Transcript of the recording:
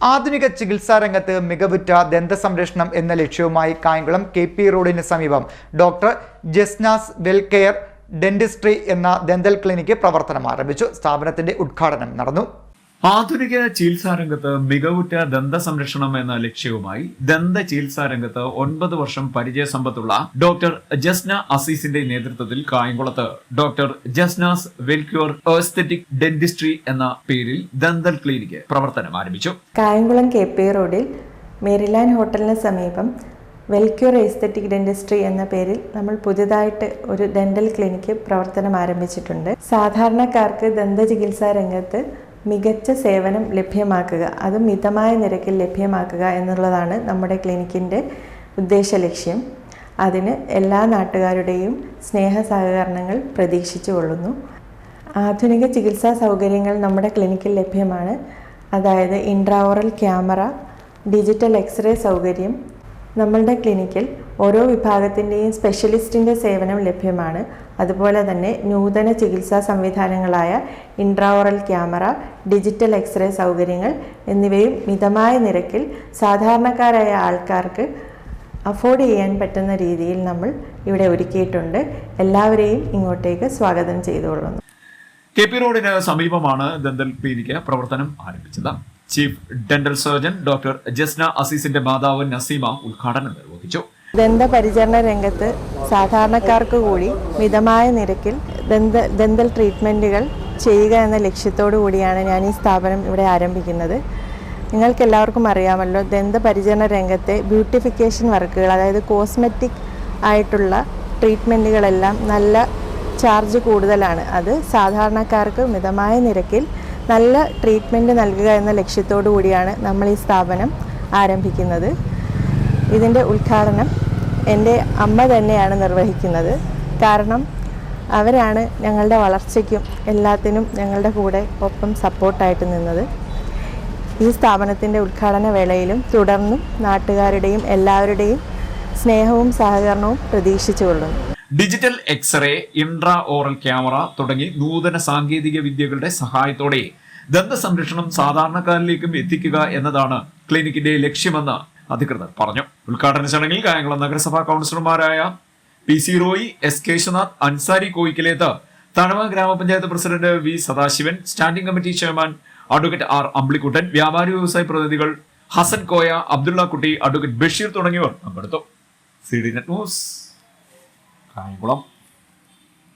ആധുനിക ചികിത്സാ രംഗത്ത് മികവുറ്റ ദന്ത സംരക്ഷണം എന്ന ലക്ഷ്യവുമായി കായംകുളം കെ പി റോഡിന് സമീപം ഡോക്ടർ ജസ്നാസ് വെൽകെയർ ഡെന്റിസ്ട്രി എന്ന ദന്തൽ ക്ലിനിക്ക് പ്രവർത്തനം ആരംഭിച്ചു. സ്ഥാപനത്തിന്റെ ഉദ്ഘാടനം നടന്നു. ആധുനിക ചികിത്സാ രംഗത്ത് മികവുറ്റ ദന്ത സംരക്ഷണം എന്ന ലക്ഷ്യവുമായി ദന്ത ചികിത്സാ രംഗത്ത് ഒൻപത് വർഷം പരിചയസമ്പത്തുള്ള ഡോക്ടർ ജസ്ന അസീസിന്റെ നേതൃത്വത്തിൽ കായംകുളത്ത്. Doctor Jasnas welcure aesthetic dentistry എന്ന പേരിൽ ദന്തൽ ക്ലിനിക്ക് പ്രവർത്തനം ആരംഭിച്ചു. കായംകുളം കെ പി റോഡിൽ മേരിലാൻഡ് ഹോട്ടലിന് സമീപം വെൽക്യൂർ എസ്തെറ്റിക് ഡെന്റിസ്ട്രി എന്ന പേരിൽ നമ്മൾ പുതിയതായിട്ട് ഒരു ഡെന്റൽ ക്ലിനിക്ക് പ്രവർത്തനം ആരംഭിച്ചിട്ടുണ്ട്. സാധാരണക്കാർക്ക് ദന്ത ചികിത്സാ രംഗത്ത് മികച്ച സേവനം ലഭ്യമാക്കുക അത് മിതമായ നിരക്കിൽ ലഭ്യമാക്കുക എന്നുള്ളതാണ് നമ്മുടെ ക്ലിനിക്കിന്റെ ഉദ്ദേശ ലക്ഷ്യം. അതിന് എല്ലാ നാട്ടുകാരുടെയും സ്നേഹ സഹകരണങ്ങൾ പ്രതീക്ഷിച്ചു കൊള്ളുന്നു. ആധുനിക ചികിത്സാ സൗകര്യങ്ങൾ നമ്മുടെ ക്ലിനിക്കിൽ ലഭ്യമാണ്. അതായത് ഇൻട്രാവറൽ ക്യാമറ ഡിജിറ്റൽ എക്സ്റേ സൗകര്യം. നമ്മളുടെ ക്ലിനിക്കിൽ ഓരോ വിഭാഗത്തിന്റെയും സ്പെഷ്യലിസ്റ്റിന്റെ സേവനം ലഭ്യമാണ്. അതുപോലെ തന്നെ നൂതന ചികിത്സാ സംവിധാനങ്ങളായ intraoral camera digital x ray സൗകര്യങ്ങൾ എന്നിവയും മിതമായ നിരക്കിൽ സാധാരണക്കാരായ ആൾക്കാർക്ക് അഫോർഡ് ചെയ്യാൻ പറ്റുന്ന രീതിയിൽ നമ്മൾ ഇവിടെ ഒരുക്കിയിട്ടുണ്ട്. എല്ലാവരെയും ഇങ്ങോട്ടേക്ക് സ്വാഗതം ചെയ്തുകൊള്ളുന്നു. കെ പി റോഡിന് സമീപമാണ് ദന്തൽ ക്ലിനിക്ക് പ്രവർത്തനം ആരംഭിച്ചത്. Chief dental surgeon doctor Jasna അസീസിന്റെ മാതാവ് നസീമ ഉദ്ഘാടനം നിർവഹിച്ചു. ദന്തപരിചരണ രംഗത്ത് സാധാരണക്കാർക്ക് കൂടി മിതമായ നിരക്കിൽ ദന്ത ദന്തൽ ട്രീറ്റ്മെന്റുകൾ ചെയ്യുക എന്ന ലക്ഷ്യത്തോടു കൂടിയാണ് ഞാൻ ഈ സ്ഥാപനം ഇവിടെ ആരംഭിക്കുന്നത്. നിങ്ങൾക്ക് എല്ലാവർക്കും അറിയാമല്ലോ ദന്തപരിചരണ രംഗത്തെ ബ്യൂട്ടിഫിക്കേഷൻ വർക്കുകൾ അതായത് കോസ്മെറ്റിക് ആയിട്ടുള്ള ട്രീറ്റ്മെന്റുകളെല്ലാം നല്ല ചാർജ് കൂടുതലാണ്. അത് സാധാരണക്കാർക്ക് മിതമായ നിരക്കിൽ നല്ല ട്രീറ്റ്മെന്റ് നൽകുക എന്ന ലക്ഷ്യത്തോടു കൂടിയാണ് നമ്മൾ ഈ സ്ഥാപനം ആരംഭിക്കുന്നത്. ഇതിന്റെ ഉദ്ഘാടനം എന്റെ അമ്മ തന്നെയാണ് നിർവഹിക്കുന്നത്. കാരണം അവരാണ് ഞങ്ങളുടെ വളർച്ചയ്ക്കും എല്ലാത്തിനും ഞങ്ങളുടെ കൂടെ ഒപ്പം സപ്പോർട്ടായിട്ട് നിന്നത്. ഈ സ്ഥാപനത്തിന്റെ ഉദ്ഘാടന വേളയിലും തുടർന്നും നാട്ടുകാരുടെയും എല്ലാവരുടെയും സ്നേഹവും സഹകരണവും പ്രതീക്ഷിച്ചുകൊള്ളുന്നു digital x ray intra oral camera തുടങ്ങി നൂതന സാങ്കേതിക വിദ്യകളുടെ സഹായത്തോടെ ദന്ത സംരക്ഷണം സാധാരണക്കാരിലേക്കും എത്തിക്കുക എന്നതാണ് ക്ലിനിക്കിന്റെ ലക്ഷ്യമെന്ന് അധികൃതർ പറഞ്ഞു. ഉദ്ഘാടന ചടങ്ങിൽ കായംകുളം നഗരസഭാ കൗൺസിലർമാരായ P C Roy S Keshunath Ansari Koyikkaleth Thanava ഗ്രാമപഞ്ചായത്ത് president V Sadasivan standing committee chairman advocate R Ambilikuttan വ്യാപാരി വ്യവസായ പ്രതിനിധികൾ ഹസൻ കോയ അബ്ദുള്ള കുട്ടി അഡ്വക്കേറ്റ് ബഷീർ തുടങ്ങിയവർ പങ്കെടുത്തു. C D net news Kayamkulam.